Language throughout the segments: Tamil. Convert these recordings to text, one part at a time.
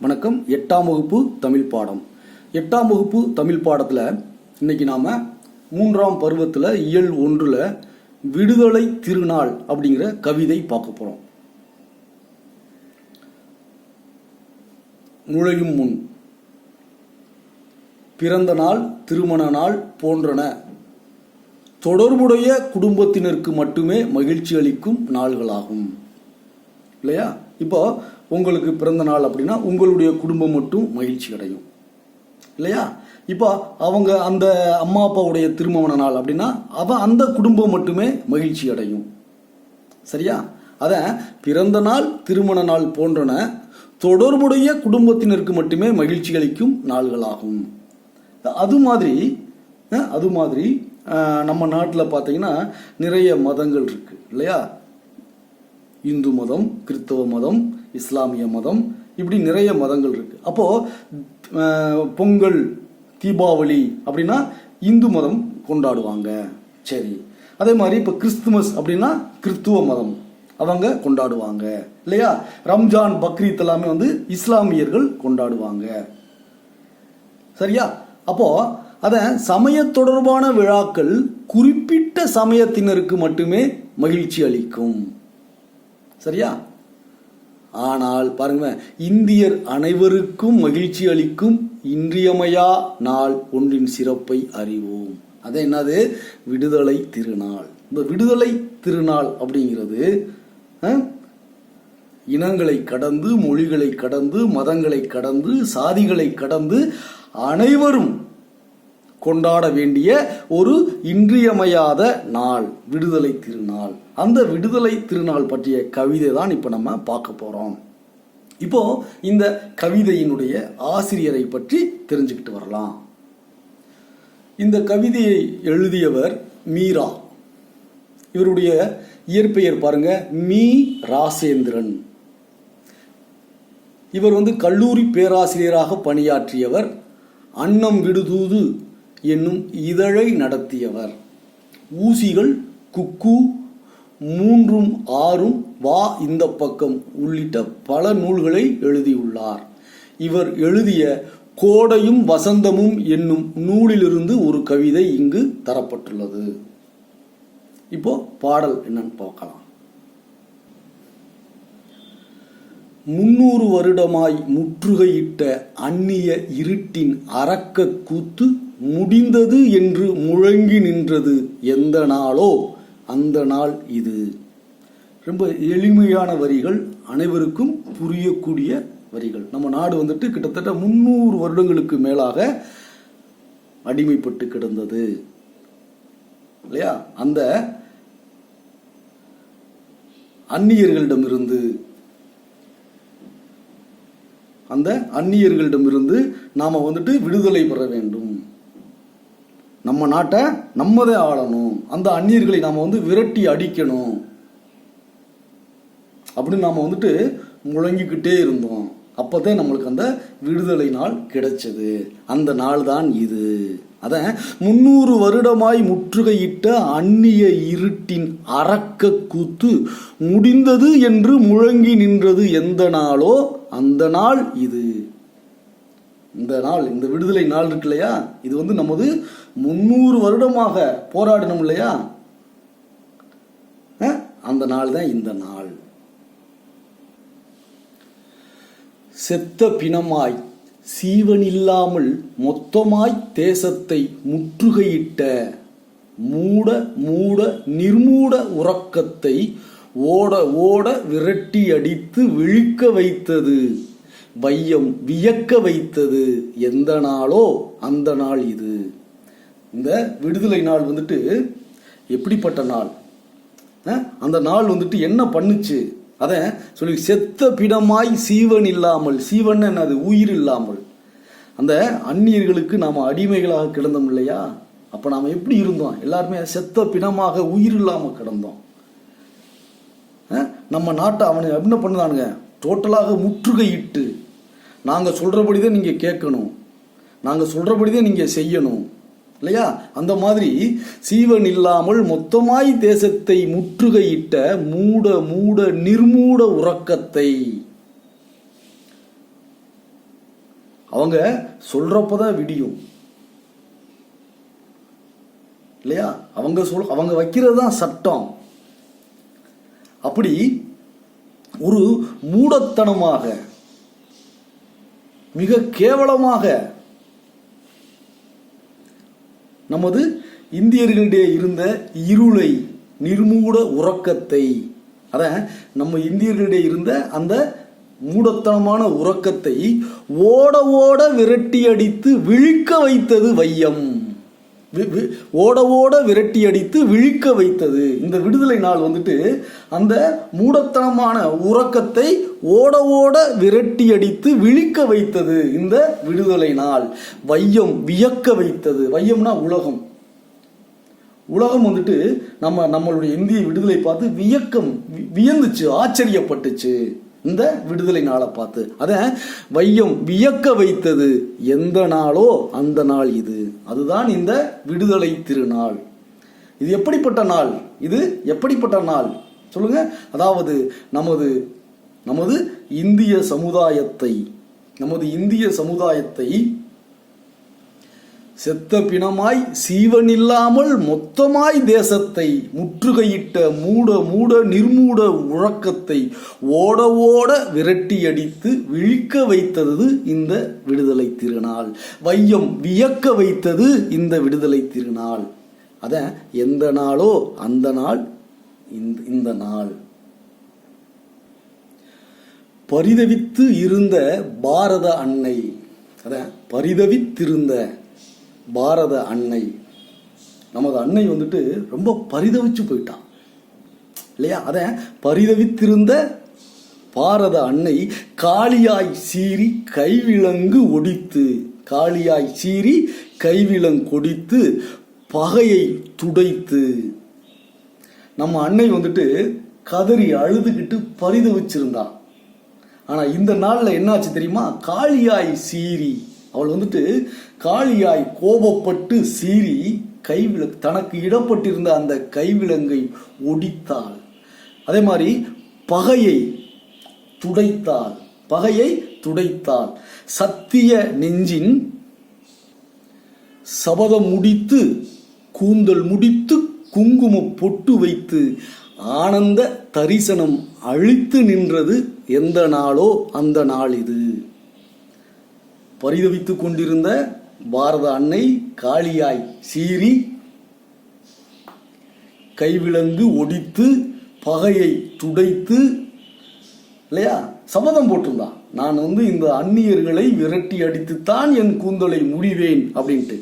வணக்கம். எட்டாம் வகுப்பு தமிழ் பாடம். எட்டாம் வகுப்பு தமிழ் பாடத்தில் இன்னைக்கு நாம மூன்றாம் பருவத்தில் இயல் ஒன்றில் விடுதலை திருநாள் அப்படிங்கிற கவிதை பார்க்க போகிறோம் நுழையும் முன். பிறந்த நாள் திருமண நாள் போன்றன. தொடர்புடைய குடும்பத்தினருக்கு மட்டுமே மகிழ்ச்சி அளிக்கும் நாள்களாகும். இல்லையா? இப்போ உங்களுக்கு பிறந்த நாள் அப்படின்னா உங்களுடைய குடும்பம் மட்டும் மகிழ்ச்சி அடையும். இல்லையா? இப்போ அவங்க அந்த அம்மா அப்பாவுடைய திருமண நாள் அப்படின்னா அவன் அந்த குடும்பம் மட்டுமே மகிழ்ச்சி அடையும். சரியா? அதை பிறந்த நாள் திருமண நாள் போன்றன தொடர்புடைய குடும்பத்தினருக்கு மட்டுமே மகிழ்ச்சி அளிக்கும் நாள்களாகும். அது மாதிரி அது மாதிரி நம்ம நாட்டில் பார்த்தீங்கன்னா நிறைய மதங்கள் இருக்குது இல்லையா? இந்து மதம் கிறிஸ்தவ மதம் இஸ்லாமிய மதம் இப்படி நிறைய மதங்கள் இருக்கு. அப்போ பொங்கல் தீபாவளி அப்படின்னா இந்து மதம் கொண்டாடுவாங்க. சரி. அதே மாதிரி இப்போ கிறிஸ்துமஸ் அப்படின்னா கிறிஸ்துவ மதம் அவங்க கொண்டாடுவாங்க. இல்லையா? ரம்ஜான் பக்ரீத் எல்லாமே வந்து இஸ்லாமியர்கள் கொண்டாடுவாங்க. சரியா? அப்போ அதை சமய தொடர்பான விழாக்கள் குறிப்பிட்ட சமயத்தினருக்கு மட்டுமே மகிழ்ச்சி அளிக்கும். சரியா? ஆனால் பாருங்க இந்தியர் அனைவருக்கும் மகிழ்ச்சி அளிக்கும் இன்றியமையா நாள் ஒன்றின் சிறப்பை அறிவோம். அது என்னது? விடுதலை திருநாள். இந்த விடுதலை திருநாள் அப்படிங்கிறது இனங்களை கடந்து மொழிகளை கடந்து மதங்களை கடந்து சாதிகளை கடந்து அனைவரும் கொண்டாட வேண்டிய ஒரு இன்றியமையாத நாள் விடுதலை திருநாள். அந்த விடுதலை திருநாள் பற்றிய கவிதை தான் இப்போ நம்ம பார்க்க போகிறோம் இப்போ இந்த கவிதையினுடைய ஆசிரியரை பற்றி தெரிஞ்சுக்கிட்டு வரலாம். இந்த கவிதையை எழுதியவர் மீரா. இவருடைய இயற்பெயர் பாருங்க மீ. ராசேந்திரன். இவர் வந்து கல்லூரி பேராசிரியராக பணியாற்றியவர். அன்னம் விடுதூது என்னும் இதழை நடத்தியவர். ஊசிகள் குக்கு மூன்றும் ஆறும் வா இந்த பக்கம் உள்ளிட்ட பல நூல்களை எழுதியுள்ளார். இவர் எழுதிய கோடையும் வசந்தமும் என்னும் நூலிலிருந்து ஒரு கவிதை இங்கு தரப்பட்டுள்ளது. இப்போ பாடல் என்னன்னு பார்க்கலாம். முன்னூறு வருடமாய் முற்றுகையிட்ட அந்நிய இருட்டின் அரக்க கூத்து முடிந்தது என்று முழங்கி நின்றது எந்த நாளோ? அந்த நாள் இது. ரொம்ப எளிமையான வரிகள் அனைவருக்கும் புரியக்கூடிய வரிகள். நம்ம நாடு வந்துட்டு கிட்டத்தட்ட முன்னூறு வருடங்களுக்கு மேலாக அடிமைப்பட்டு கிடந்தது. இல்லையா? அந்த அந்நியர்களிடமிருந்து அந்த அந்நியர்களிடமிருந்து நாம் வந்துட்டு விடுதலை பெற வேண்டும். நம்ம நாட்டை நம்மதே ஆளணும். அந்த அந்நியர்களை நாம் வந்து விரட்டி அடிக்கணும். அப்படின்னு நாம் வந்துட்டு முழங்கிக்கிட்டே இருந்தோம். அப்போதான் நம்மளுக்கு அந்த விடுதலை நாள் கிடைச்சது. அந்த நாள் தான் இது. அதை முன்னூறு வருடமாய் முற்றுகையிட்ட அந்நிய இருட்டின் அரக்க கூத்து முடிந்தது என்று முழங்கி நின்றது எந்த நாளோ அந்த நாள் இது. இந்த நாள் இந்த விடுதலை நாள் இருக்கு இல்லையா இது வந்து நமது முன்னூறு வருடமாக போராடினோம் இல்லையா? அந்த நாள் தான் இந்த நாள். செத்த பிணமாய் சீவனில்லாமல் மொத்தமாய் தேசத்தை முற்றுகையிட்ட மூட மூட நிர்மூட உறக்கத்தை ஓட ஓட விரட்டி அடித்து விழிக்க வைத்தது. வையம் வியக்க வைத்தது. எந்த நாளோ அந்த நாள் இது. இந்த விடுதலை நாள் வந்துட்டு எப்படிப்பட்ட நாள்? அந்த நாள் வந்துட்டு என்ன பண்ணுச்சு? அதை சொல்லி செத்த பிடமாய் சீவன் இல்லாமல் சீவன் என்னது உயிர் இல்லாமல். அந்த அந்நியர்களுக்கு நாம் அடிமைகளாக கிடந்தோம் இல்லையா? அப்போ நாம் எப்படி இருந்தோம்? எல்லாருமே செத்த பிணமாக உயிர் இல்லாமல் கிடந்தோம். நம்ம நாட்டை அவனை என்ன பண்ணுதானுங்க? டோட்டலாக முற்றுகையிட்டு. நாங்கள் சொல்கிறபடி தான் நீங்கள் கேட்கணும். நாங்கள் சொல்கிறபடி தான் நீங்கள் செய்யணும். இல்லையா? அந்த மாதிரி சீவன் இல்லாமல் மொத்தமாய் தேசத்தை முற்றுகையிட்ட மூட மூட நிர்மூட உறக்கத்தை. அவங்க சொல்றப்பதான் விடியும். இல்லையா? அவங்க சொல் அவங்க வைக்கிறது தான் சட்டம். அப்படி ஒரு மூடத்தனமாக மிக கேவலமாக நமது இந்தியர்களிடையே இருந்த இருளை நிர்மூட உறக்கத்தை. அத நம்ம இந்தியர்களிடையே இருந்த அந்த மூடத்தனமான உறக்கத்தை ஓட ஓட விரட்டி அடித்து விழிக்க வைத்தது வையம். வி- ஓட ஓட விரட்டி அடித்து விழிக்க வைத்தது. இந்த விடுதலை நாள் வந்துட்டு அந்த மூடத்தனமான உறக்கத்தை ஓட ஓட விரட்டி அடித்து விழிக்க வைத்தது இந்த விடுதலை நாள். வையம் வியக்க வைத்தது. வையம்னா உலகம். உலகம் வந்துட்டு நம்ம நம்மளுடைய இந்திய விடுதலை பார்த்து வியக்கம் வியந்துச்சு ஆச்சரியப்பட்டுச்சு. இந்த விடுதலை நாளை பார்த்து. அத வையம் வியக்க வைத்தது. எந்த நாளோ அந்த நாள் இது. அதுதான் இந்த விடுதலை திருநாள். இது எப்படிப்பட்ட நாள்? இது எப்படிப்பட்ட நாள்? சொல்லுங்க. அதாவது நமது நமது இந்திய சமுதாயத்தை நமது இந்திய சமுதாயத்தை செத்த பிணமாய் சீவனில்லாமல் மொத்தமாய் தேசத்தை முற்றுகையிட்ட மூட மூட நிர்மூட உழக்கத்தை ஓட ஓட விரட்டி அடித்து விழிக்க வைத்தது இந்த விடுதலை திருநாள். வையம் வியக்க வைத்தது இந்த விடுதலை திருநாள். அத எந்த நாளோ அந்த நாள் இந்த இந்த நாள். பரிதவித்து இருந்த பாரத அன்னை. அதான் பரிதவித்திருந்த பாரத அன்னை. நமது அன்னை வந்துட்டு ரொம்ப பரிதவிச்சு போயிட்டான். இல்லையா? அதை பரிதவித்திருந்த பாரத அன்னை காளியாய் சீறி கைவிலங்கு ஒடித்து காளியாய் சீறி கைவிலங்கு கொடித்து பகையை துடைத்து. நம்ம அன்னை வந்துட்டு கதறி அழுதுகிட்டு பரிதவிச்சிருந்தான். ஆனால் இந்த நாளில் என்னாச்சு தெரியுமா? காளியாய் சீறி. அவள் வந்துட்டு காளியாய் கோபப்பட்டு சீறி கைவிலங்கு தனக்கு இடப்பட்டிருந்த அந்த கைவிலங்கை ஒடித்தாள். அதே மாதிரி பகையை துடைத்தாள். பகையை துடைத்தாள். சத்திய நெஞ்சின் சபதம் முடித்து கூந்தல் முடித்து குங்கும பொட்டு வைத்து ஆனந்த தரிசனம் அழித்து நின்றது எந்த நாளோ அந்த நாள் இது பரிதவித்துக் கொண்டிருந்த பாரத அன்னை காளியாய் சீறி கைவிலங்கு ஒடித்து பகையை துடைத்து இல்லையா? சபதம் போட்டிருந்தான் நான் வந்து இந்த அந்நியர்களை விரட்டி அடித்துத்தான் என் கூந்தலை முடிவேன் அப்படின்ட்டு.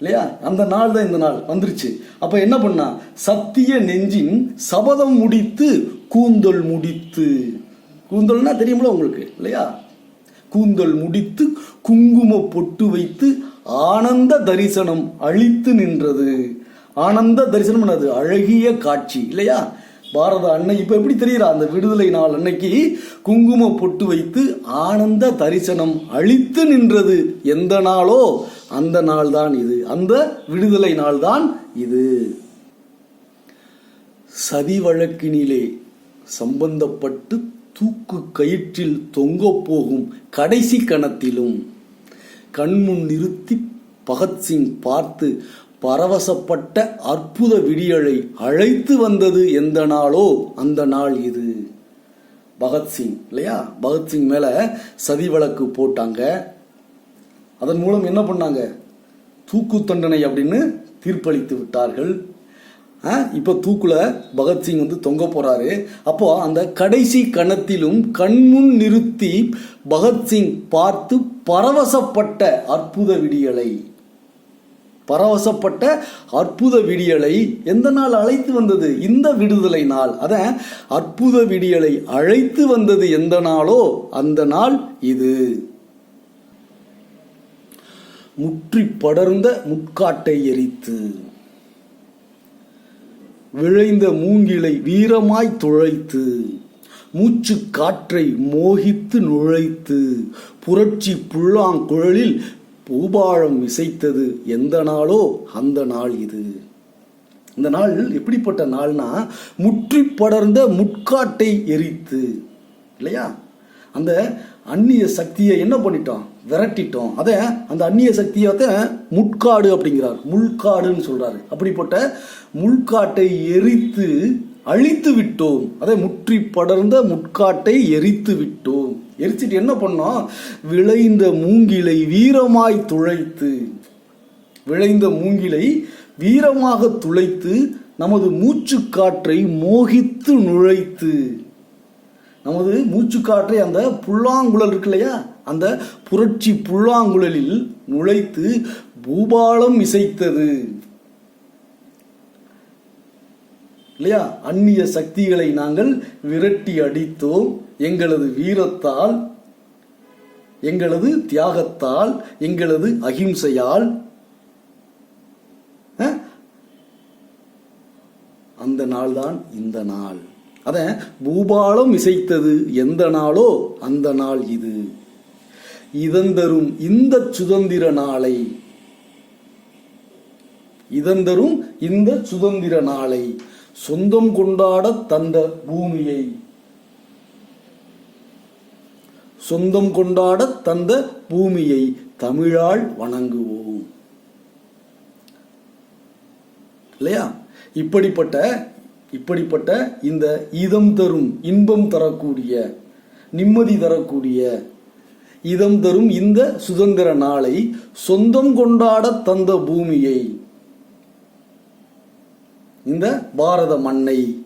இல்லையா? அந்த நாள் தான் இந்த நாள். வந்துருச்சு. அப்போ என்ன பண்ணா? சத்திய நெஞ்சின் சபதம் முடித்து கூந்தல் முடித்து. கூந்தல்னா தெரியுமில உங்களுக்கு இல்லையா? கூந்தல் முடித்து குங்கும பொட்டு வைத்து ஆனந்த தரிசனம் அழித்து நின்றது. ஆனந்த தரிசனம் என்னது? அழகிய காட்சி இல்லையா? பாரத அன்னை இப்போ எப்படி தெரியுறா? அந்த விடுதலை நாள் அன்னைக்கு குங்கும பொட்டு வைத்து ஆனந்த தரிசனம் அழித்து நின்றது. எந்த நாளோ? அந்த நாள் தான் இது. அந்த விடுதலை நாள் தான் இது. சதி வழக்கினிலே சம்பந்தப்பட்டு தூக்கு கயிற்றில் தொங்க போகும் கடைசி கணத்திலும் கண்முன் நிறுத்தி பகத்சிங் பார்த்து பரவசப்பட்ட அற்புத விடியலை அழைத்து வந்தது எந்த நாளோ அந்த நாள் இது. பகத்சிங் இல்லையா? பகத்சிங் மேல சதி வழக்கு போட்டாங்க. அதன் மூலம் என்ன பண்ணாங்க? தூக்கு தண்டனை அப்படின்னு தீர்ப்பளித்து விட்டார்கள். ஆ, தூக்குல பகத்சிங் வந்து தொங்க போறாரு. அப்போ அந்த கடைசி கணத்திலும் கண்முன் நிறுத்தி பகத்சிங் பார்த்து பரவசப்பட்ட அற்புத விடியலை பரவசப்பட்ட அற்புத விடியலை எந்த நாள் அழைத்து வந்தது? இந்த விடுதலை நாள். அத அற்புத விடியலை அழைத்து வந்தது எந்த நாளோ? அந்த நாள் இது. முற்றி படர்ந்த முட்காட்டை எரித்து விளைந்த மூங்கிலை வீரமாய் துழைத்து மூச்சு காற்றை மோகித்து நுழைத்து புரட்சி புல்லாங்குழலில் பூபாழம் இசைத்தது எந்த நாளோ அந்த நாள் இது. இந்த நாள் எப்படிப்பட்ட நாள்னா முற்றி படர்ந்த முட்காட்டை எரித்து இல்லையா? அந்த அந்நிய சக்தியை என்ன பண்ணிட்டோம் விரட்டிட்டோம் அதை அந்த அந்நிய சக்தியை முட்காடு அப்படிங்கிறார். முள்காடுன்னு சொல்றாரு. அப்படிப்பட்ட முள்காட்டை எரித்து அழித்து விட்டோம். அதை முற்றி படர்ந்த முட்காட்டை எரித்து விட்டோம். எரிச்சிட்டு என்ன பண்ணோம் விளைந்த மூங்கிலை வீரமாய் துளைத்து விளைந்த மூங்கிலை வீரமாக துளைத்து நமது மூச்சு காற்றை மோகித்து நுழைத்து நமது மூச்சுக்காற்றை அந்த புல்லாங்குழல் இருக்கு இல்லையா? அந்த புரட்சி புல்லாங்குழலில் நுழைத்து பூபாலம் இசைத்தது. இல்லையா? அந்நிய சக்திகளை நாங்கள் விரட்டி அடித்தோம். எங்களது வீரத்தால் எங்களது தியாகத்தால் எங்களது அகிம்சையால். அந்த நாள்தான் இந்த நாள். அதை பூபாலம் இசைத்தது எந்த நாளோ அந்த நாள் இது. இதந்தரும் இந்த சுதந்திர நாளை. இதந்தரும் இந்த சுதந்திர நாளை. சொந்தம் கொண்டாட தந்த பூமியை. சொந்தம் கொண்டாட தந்த பூமியை தமிழால் வணங்குவோம். இல்லையா? இப்படிப்பட்ட இப்படிப்பட்ட இந்த இதம் தரும் இன்பம் தரக்கூடிய நிம்மதி தரக்கூடிய இதம் தரும் இந்த சுதந்திர நாளை சொந்தம் கொண்டாட தந்த பூமியை இந்த பாரத மண்ணை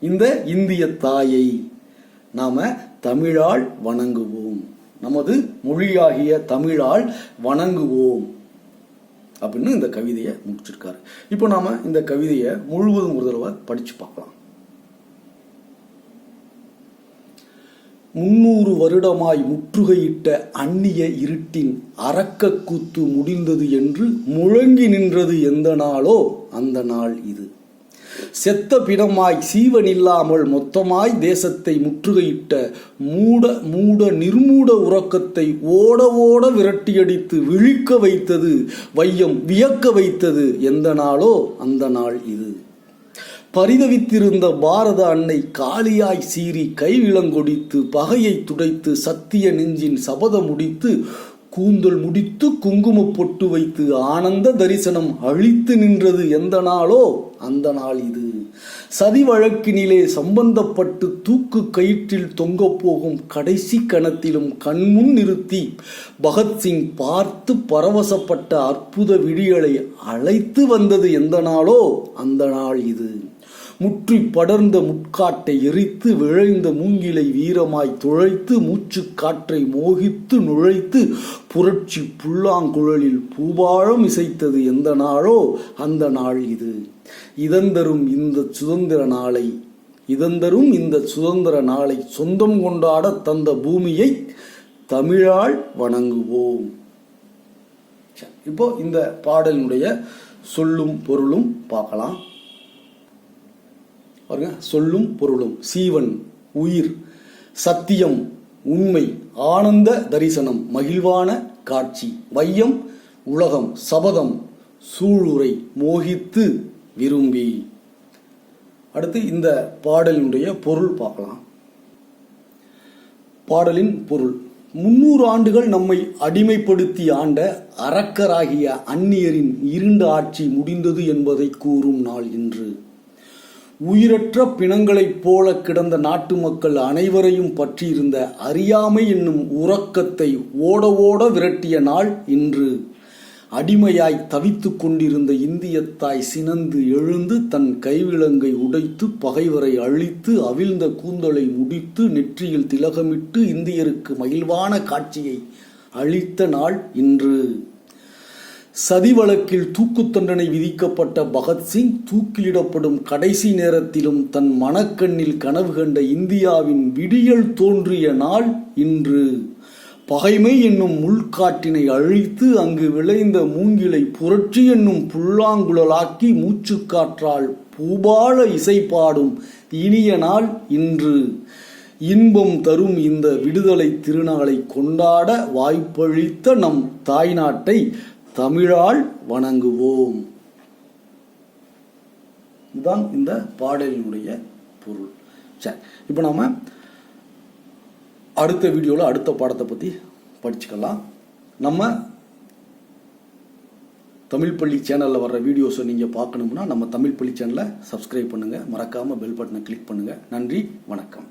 இந்த இந்திய தாயை நாம தமிழால் வணங்குவோம். நமது மொழியாகிய தமிழால் வணங்குவோம். அப்படின்னு இந்த கவிதையை முடிச்சிருக்காரு. இப்போ நாம இந்த கவிதையை முழுவதும் ஒரு தடவை படிச்சு பார்க்கலாம். முன்னூறு வருடமாய் முற்றுகையிட்ட அந்நிய இருட்டின் அரக்க கூத்து முடிந்தது என்று முழங்கி நின்றது எந்த நாளோ அந்த நாள் இது. செத்த பிணமாய் சீவனில்லாமல் மொத்தமாய் தேசத்தை முற்றுகையிட்ட மூட மூட நிர்மூட உறக்கத்தை ஓட ஓட விரட்டியடித்து விழிக்க வைத்தது வையம் வியக்க வைத்தது எந்த நாளோ அந்த நாள் இது. பரிதவித்திருந்த பாரத அன்னை காளியாய் சீறி கைவிலங்கொடித்து பகையை துடைத்து சத்திய நெஞ்சின் சபத முடித்து கூந்தல் முடித்து குங்கும பொட்டு வைத்து ஆனந்த தரிசனம் அழித்து நின்றது எந்த நாளோ அந்த நாள் இது. சதி வழக்கினிலே சம்பந்தப்பட்டு தூக்கு கயிற்றில் தொங்கப்போகும் கடைசி கணத்திலும் கண்முன் நிறுத்தி பகத்சிங் பார்த்து பரவசப்பட்ட அற்புத விடியலை அழைத்து வந்தது எந்த நாளோ அந்த நாள் இது. முற்றி படர்ந்த முட்காட்டை எரித்து விழைந்த மூங்கிலை வீரமாய் துழைத்து மூச்சு காற்றை மோகித்து நுழைத்து புரட்சி புல்லாங்குழலில் பூபாழம் இசைத்தது எந்த நாளோ அந்த நாள் இது. இதந்தரும் இந்த சுதந்திர நாளை இதந்தரும் இந்த சுதந்திர நாளை சொந்தம் கொண்டாட தந்த பூமியை தமிழால் வணங்குவோம். இப்போ இந்த பாடலினுடைய சொல்லும் பொருளும் பார்க்கலாம். பாருங்க சொல்லும் பொருளும். சீவன் உயிர் சத்தியம் உண்மை ஆனந்த தரிசனம் மகிழ்வான காட்சி வையம் உலகம் சபதம் சூளுரை மோகித்து விரும்பி. அடுத்து இந்த பாடலினுடைய பொருள் பார்க்கலாம். பாடலின் பொருள். முன்னூறு ஆண்டுகள் நம்மை அடிமைப்படுத்தி ஆண்ட அரக்கராகிய அந்நியரின் இருண்ட ஆட்சி முடிந்தது என்பதை கூறும் நாள் இன்று. உயிரற்ற பிணங்களைப் போல கிடந்த நாட்டு மக்கள் அனைவரையும் பற்றியிருந்த அறியாமை என்னும் உறக்கத்தை ஓட ஓட விரட்டிய நாள் இன்று. அடிமையாய் தவித்துக் கொண்டிருந்த இந்திய தாய் சினந்து எழுந்து தன் கைவிலங்கை உடைத்து பகைவரை அழித்து அவிழ்ந்த கூந்தலை முடித்து நெற்றியில் திலகமிட்டு இந்தியருக்கு மகிழ்வான காட்சியை அளித்த நாள் இன்று. சதி வழக்கில் தூக்கு தண்டனை விதிக்கப்பட்ட பகத்சிங் தூக்கிலிடப்படும் கடைசி நேரத்திலும் தன் மனக்கண்ணில் கனவு கண்ட இந்தியாவின் விடியல் தோன்றிய நாள் இன்று. பகைமை என்னும் முள்காட்டினை அழித்து அங்கு விளைந்த மூங்கிலை புரட்சி என்னும் புல்லாங்குழலாக்கி மூச்சுக்காற்றால் பூபால இசை பாடும் இனிய நாள் இன்று. இன்பம் தரும் இந்த விடுதலை திருநாளை கொண்டாட வாய்ப்பளித்த நம் தாய்நாட்டை தமிழால் வணங்குவோம். இதுதான் இந்த பாடலினுடைய பொருள். சரி இப்போ நாம அடுத்த வீடியோவில் அடுத்த பாடத்தை பற்றி படிச்சுக்கலாம். நம்ம தமிழ் பள்ளி சேனலில் வர்ற வீடியோஸை நீங்கள் பார்க்கணும்னா நம்ம தமிழ் பள்ளி சேனலை சப்ஸ்கிரைப் பண்ணுங்கள் மறக்காமல் பெல் பட்டனை கிளிக் பண்ணுங்கள் நன்றி வணக்கம்.